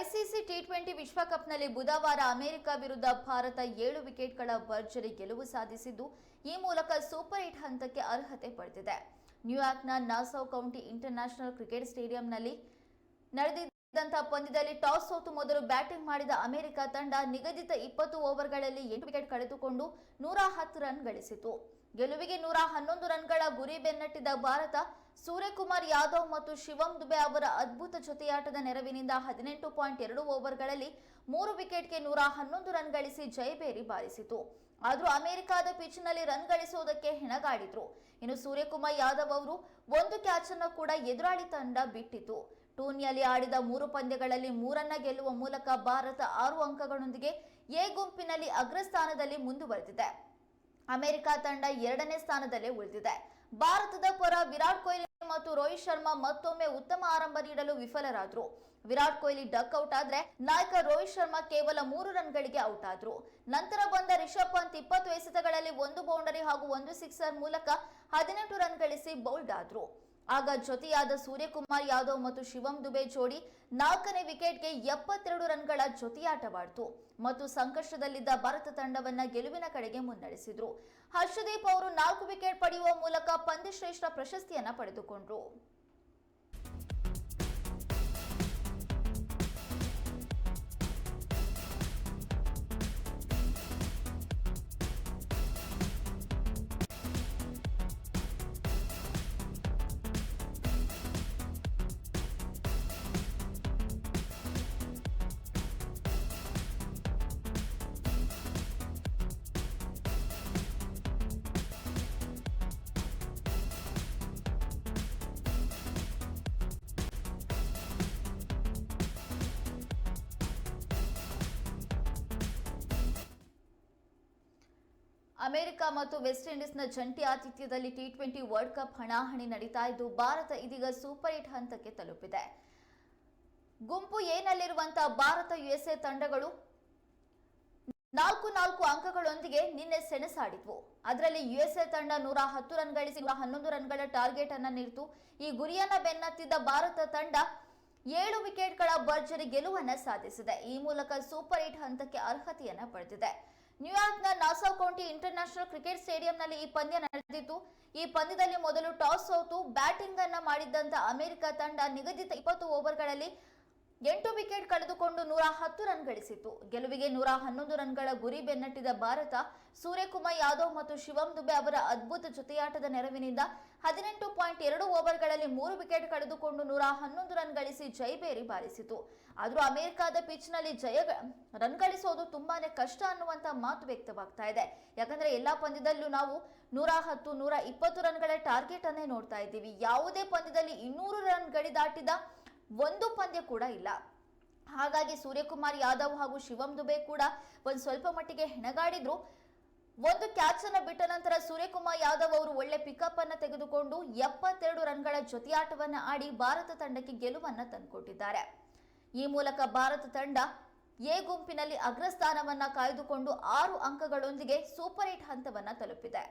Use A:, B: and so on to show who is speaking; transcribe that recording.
A: ICC T twenty ವಿಶ್ವಕಪ್ನಲ್ಲಿ ಬುಧವಾರ America ವಿರುದ್ಧ ಭಾರತ ಏಳು ವಿಕೆಟ್ಗಳ ಭರ್ಜರಿ ಗೆಲುವು ಸಾಧಿಸಿದ್ದು, ಈ ಮೂಲಕ ಸೂಪರ್ ಏಟ್ ಹಂತಕ್ಕೆ ಅರ್ಹತೆ ಪಡೆದಿದೆ. ನ್ಯೂಯಾರ್ಕ್ನ ನಾಸೌ ಕೌಂಟಿ ಇಂಟರ್ನ್ಯಾಷನಲ್ ಕ್ರಿಕೆಟ್ ಸ್ಟೇಡಿಯಂನಲ್ಲಿ ನಡೆದಿದ್ದಂತಹ ಪಂದ್ಯದಲ್ಲಿ ಟಾಸ್ ಸೋತು ಮೊದಲು ಬ್ಯಾಟಿಂಗ್ ಮಾಡಿದ ಅಮೆರಿಕ ತಂಡ ನಿಗದಿತ ಇಪ್ಪತ್ತು ಓವರ್ಗಳಲ್ಲಿ ಎಂಟು ವಿಕೆಟ್ ಕಳೆದುಕೊಂಡು ನೂರ ಹತ್ತು ರನ್ ಗಳಿಸಿತು. ಗೆಲುವಿಗೆ ನೂರ ಹನ್ನೊಂದು ರನ್ಗಳ ಗುರಿ ಬೆನ್ನಟ್ಟಿದ ಭಾರತ, ಸೂರ್ಯಕುಮಾರ್ ಯಾದವ್ ಮತ್ತು ಶಿವಂ ದುಬೆ ಅವರ ಅದ್ಭುತ ಜೊತೆಯಾಟದ ನೆರವಿನಿಂದ ಹದಿನೆಂಟು ಪಾಯಿಂಟ್ ಎರಡು ಓವರ್ಗಳಲ್ಲಿ ಮೂರು ವಿಕೆಟ್ಗೆ ನೂರ ಹನ್ನೊಂದು ರನ್ ಗಳಿಸಿ ಜಯಬೇರಿ ಬಾರಿಸಿತು. ಆದರೂ ಅಮೆರಿಕಾದ ಪಿಚ್ನಲ್ಲಿ ರನ್ ಗಳಿಸುವುದಕ್ಕೆ ಹೆಣಗಾಡಿದ್ರು. ಇನ್ನು ಸೂರ್ಯಕುಮಾರ್ ಯಾದವ್ ಅವರು ಒಂದು ಕ್ಯಾಚ್ ಅನ್ನು ಕೂಡ ಎದುರಾಳಿ ತಂಡ ಬಿಟ್ಟಿತು. ಟೂರ್ನಿಯಲ್ಲಿ ಆಡಿದ ಮೂರು ಪಂದ್ಯಗಳಲ್ಲಿ ಮೂರನ್ನ ಗೆಲ್ಲುವ ಮೂಲಕ ಭಾರತ ಆರು ಅಂಕಗಳೊಂದಿಗೆ ಎ ಗುಂಪಿನಲ್ಲಿ ಅಗ್ರಸ್ಥಾನದಲ್ಲಿ ಮುಂದುವರೆದಿದೆ. ಅಮೆರಿಕ ತಂಡ ಎರಡನೇ ಸ್ಥಾನದಲ್ಲೇ ಉಳಿದಿದೆ. ಭಾರತದ ಪರ ವಿರಾಟ್ ಕೊಹ್ಲಿ ಮತ್ತು ರೋಹಿತ್ ಶರ್ಮಾ ಮತ್ತೊಮ್ಮೆ ಉತ್ತಮ ಆರಂಭ ನೀಡಲು ವಿಫಲರಾದ್ರು. ವಿರಾಟ್ ಕೊಹ್ಲಿ ಡಕ್ ಔಟ್ ಆದ್ರೆ ನಾಯಕ ರೋಹಿತ್ ಶರ್ಮಾ ಕೇವಲ ಮೂರು ರನ್ಗಳಿಗೆ ಔಟ್ ಆದ್ರು. ನಂತರ ಬಂದ ರಿಷಬ್ ಪಂತ್ ಇಪ್ಪತ್ತು ಎಸೆತಗಳಲ್ಲಿ ಒಂದು ಬೌಂಡರಿ ಹಾಗೂ ಒಂದು ಸಿಕ್ಸರ್ ಮೂಲಕ ಹದಿನೆಂಟು ರನ್ ಗಳಿಸಿ ಬೌಲ್ಡ್ ಆದ್ರು. ಆಗ ಜೊತೆಯಾದ ಸೂರ್ಯಕುಮಾರ್ ಯಾದವ್ ಮತ್ತು ಶಿವಂ ದುಬೆ ಜೋಡಿ ನಾಲ್ಕನೇ ವಿಕೆಟ್ಗೆ ಎಪ್ಪತ್ತೆರಡು ರನ್ಗಳ ಜೊತೆಯಾಟವಾಡಿತು ಮತ್ತು ಸಂಕಷ್ಟದಲ್ಲಿದ್ದ ಭಾರತ ತಂಡವನ್ನ ಗೆಲುವಿನ ಕಡೆಗೆ ಮುನ್ನಡೆಸಿದ್ರು. ಹರ್ಷದೀಪ್ ಅವರು ನಾಲ್ಕು ವಿಕೆಟ್ ಪಡೆಯುವ ಮೂಲಕ ಪಂದ್ಯಶ್ರೇಷ್ಠ ಪ್ರಶಸ್ತಿಯನ್ನ ಪಡೆದುಕೊಂಡ್ರು. ಅಮೆರಿಕ ಮತ್ತು ವೆಸ್ಟ್ ಇಂಡೀಸ್ನ ಜಂಟಿ ಆತಿಥ್ಯದಲ್ಲಿ ಟಿ ಟ್ವೆಂಟಿ ವರ್ಲ್ಡ್ ಕಪ್ ಹಣಾಹಣಿ ನಡೀತಾ ಇದ್ದು, ಭಾರತ ಇದೀಗ ಸೂಪರ್ ಏಟ್ ಹಂತಕ್ಕೆ ತಲುಪಿದೆ. ಗುಂಪು ಏನಲ್ಲಿರುವಂತಹ ಭಾರತ ಯುಎಸ್ಎ ತಂಡಗಳು? ನಾಲ್ಕು ನಾಲ್ಕು ಅಂಕಗಳೊಂದಿಗೆ ನಿನ್ನೆ ಸೆಣಸಾಡಿದ್ವು. ಅದರಲ್ಲಿ ಯುಎಸ್ಎ ತಂಡ ನೂರ ಹತ್ತು ರನ್ ಗಳಿಸಿ ನೂರ ಹನ್ನೊಂದು ರನ್ಗಳ ಟಾರ್ಗೆಟ್ ಅನ್ನ ನೀಡಿತು ಈ ಗುರಿಯನ್ನ ಬೆನ್ನತ್ತಿದ್ದ ಭಾರತ ತಂಡ ಏಳು ವಿಕೆಟ್ಗಳ ಭರ್ಜರಿ ಗೆಲುವನ್ನ ಸಾಧಿಸಿದೆ. ಈ ಮೂಲಕ ಸೂಪರ್ ಏಟ್ ಹಂತಕ್ಕೆ ಅರ್ಹತೆಯನ್ನ ಪಡೆದಿದೆ. ನ್ಯೂಯಾರ್ಕ್ನ ನಾಸಾ ಕೌಂಟಿ ಇಂಟರ್ನ್ಯಾಷನಲ್ ಕ್ರಿಕೆಟ್ ಸ್ಟೇಡಿಯಂನಲ್ಲಿ ಈ ಪಂದ್ಯ ನಡೆದಿತ್ತು. ಈ ಪಂದ್ಯದಲ್ಲಿ ಮೊದಲು ಟಾಸ್ ಸೋತು ಬ್ಯಾಟಿಂಗ್ ಅನ್ನ ಮಾಡಿದ್ದಂತ ಅಮೆರಿಕ ತಂಡ ನಿಗದಿತ ಇಪ್ಪತ್ತು ಓವರ್ಗಳಲ್ಲಿ ಎಂಟು ವಿಕೆಟ್ ಕಳೆದುಕೊಂಡು ನೂರ ಹತ್ತು ರನ್ ಗಳಿಸಿತು ಗೆಲುವಿಗೆ ನೂರ ಹನ್ನೊಂದು ರನ್ಗಳ ಗುರಿ ಬೆನ್ನಟ್ಟಿದ ಭಾರತ, ಸೂರ್ಯಕುಮಾರ್ ಯಾದವ್ ಮತ್ತು ಶಿವಂ ದುಬೆ ಅವರ ಅದ್ಭುತ ಜೊತೆಯಾಟದ ನೆರವಿನಿಂದ ಹದಿನೆಂಟು ಪಾಯಿಂಟ್ ಎರಡು ಓವರ್ಗಳಲ್ಲಿ ಮೂರು ವಿಕೆಟ್ ಕಳೆದುಕೊಂಡು ನೂರ ಹನ್ನೊಂದು ರನ್ ಗಳಿಸಿ ಜೈಬೇರಿ ಬಾರಿಸಿತು. ಆದರೂ ಅಮೆರಿಕದ ಪಿಚ್ನಲ್ಲಿ ಜಯ ರನ್ ಗಳಿಸೋದು ತುಂಬಾನೇ ಕಷ್ಟ ಅನ್ನುವಂತ ಮಾತು ವ್ಯಕ್ತವಾಗ್ತಾ ಇದೆ. ಯಾಕಂದ್ರೆ ಎಲ್ಲಾ ಪಂದ್ಯದಲ್ಲೂ ನಾವು ನೂರ ಹತ್ತು, ನೂರ ಇಪ್ಪತ್ತು ರನ್ಗಳ ಟಾರ್ಗೆಟ್ ಅನ್ನೇ ನೋಡ್ತಾ ಇದ್ದೀವಿ. ಯಾವುದೇ ಪಂದ್ಯದಲ್ಲಿ ಇನ್ನೂರು ರನ್ ಗಡಿ ದಾಟಿದ ಒಂದು ಪಂದ್ಯ ಕೂಡ ಇಲ್ಲ. ಹಾಗಾಗಿ ಸೂರ್ಯಕುಮಾರ್ ಯಾದವ್ ಹಾಗೂ ಶಿವಂ ದುಬೆ ಕೂಡ ಒಂದು ಸ್ವಲ್ಪ ಮಟ್ಟಿಗೆ ಹೆಣಗಾಡಿದ್ರು. ಒಂದು ಕ್ಯಾಚ್ ಅನ್ನು ಬಿಟ್ಟ ನಂತರ ಸೂರ್ಯಕುಮಾರ್ ಯಾದವ್ ಅವರು ಒಳ್ಳೆ ಪಿಕಪ್ ಅನ್ನು ತೆಗೆದುಕೊಂಡು ಎಪ್ಪತ್ತೆರಡು ರನ್ಗಳ ಜೊತೆಯಾಟವನ್ನ ಆಡಿ ಭಾರತ ತಂಡಕ್ಕೆ ಗೆಲುವನ್ನ ತಂದುಕೊಟ್ಟಿದ್ದಾರೆ. ಈ ಮೂಲಕ ಭಾರತ ತಂಡ ಎ ಗುಂಪಿನಲ್ಲಿ ಅಗ್ರಸ್ಥಾನವನ್ನ ಕಾಯ್ದುಕೊಂಡು ಆರು ಅಂಕಗಳೊಂದಿಗೆ ಸೂಪರ್ ಏಟ್ ಹಂತವನ್ನ ತಲುಪಿದೆ.